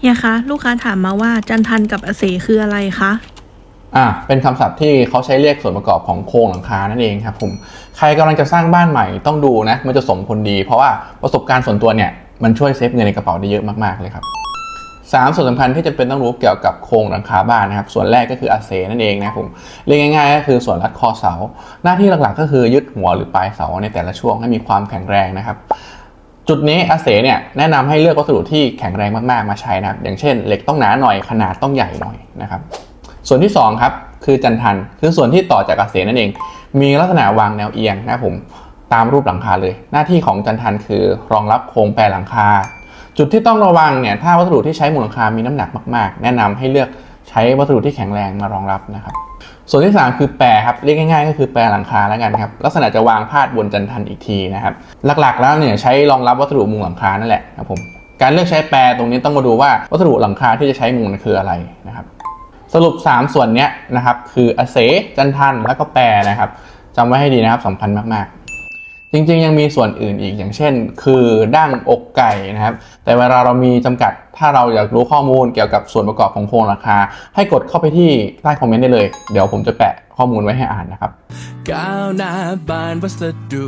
เฮียคะลูกค้าถามมาว่าจันทันกับอเสคืออะไรคะอ่าเป็นคำศัพท์ที่เขาใช้เรียกส่วนประกอบของโครงหลังคานั่นเองครับผมใครกำลังจะสร้างบ้านใหม่ต้องดูนะมันจะสมผลดี เพราะว่าประสบการณ์ส่วนตัวเนี่ยมันช่วยเซฟเงินในกระเป๋าได้เยอะมากๆเลยครับสามส่วนสำคัญที่จะเป็นต้องรู้เกี่ยวกับโครงหลังคาบ้านนะครับ ส่วนแรกก็คืออาเซนั่นเองนะครับผมเรียกง่ายๆก็คือส่วนรัดคอเสา หน้าที่หลักๆ ก็คือยึดหัวหรือปลายเสาในแต่ละช่วงให้มีความแข็งแรงนะครับ จุดนี้อาเซเนี่ยแนะนำให้เลือกวัสดุที่แข็งแรงมากๆมาใช้นะครับ อย่างเช่น เหล็กต้องหนาหน่อยขนาดต้องใหญ่หน่อยนะครับ ส่วนที่สองครับคือจันทันคือส่วนที่ต่อจากอาเซนั่นเอง มีลักษณะวางแนวเอียงนะผมตามรูปหลังคาเลย หน้าที่ของจันทันคือรองรับโครงแปรหลังคา จุดที่ต้องระวังเนี่ยถ้าวัสดุที่ใช้มูลหลังคามีน้ำหนักมากๆ แนะนำให้เลือก ช้วัสดุที่แข็งแรงมารองรับนะครับ ส่วนที่ 3 คือแปรครับเรียกง่ายๆ ก็คือแปรหลังคาแล้วกันครับลักษณะจะวางพาดบนจันทันอีกทีนะครับ หลักๆแล้วเนี่ยใช้รองรับวัสดุมุงหลังคานั่นแหละครับผมการเลือกใช้แปรตรงนี้ต้องมาดูว่าวัสดุหลังคาที่จะใช้มุงนั้นคืออะไรนะครับสรุป 3 ส่วนเนี้ยนะครับคืออเสจันทันแล้วก็แปรนะครับจำไว้ให้ดีนะครับสำคัญมากๆ จริงๆ ยังมีส่วนอื่นอีกอย่างเช่น คือดั้งอกไก่นะครับ แต่เวลาเรามีจำกัดถ้าเราอยากรู้ข้อมูลเกี่ยวกับส่วนประกอบของโครงราคา ให้กดเข้าไปที่ใต้คอมเมนต์ได้เลย เดี๋ยวผมจะแปะข้อมูลไว้ให้อ่านนะครับก้าวหน้าบานวัสดุ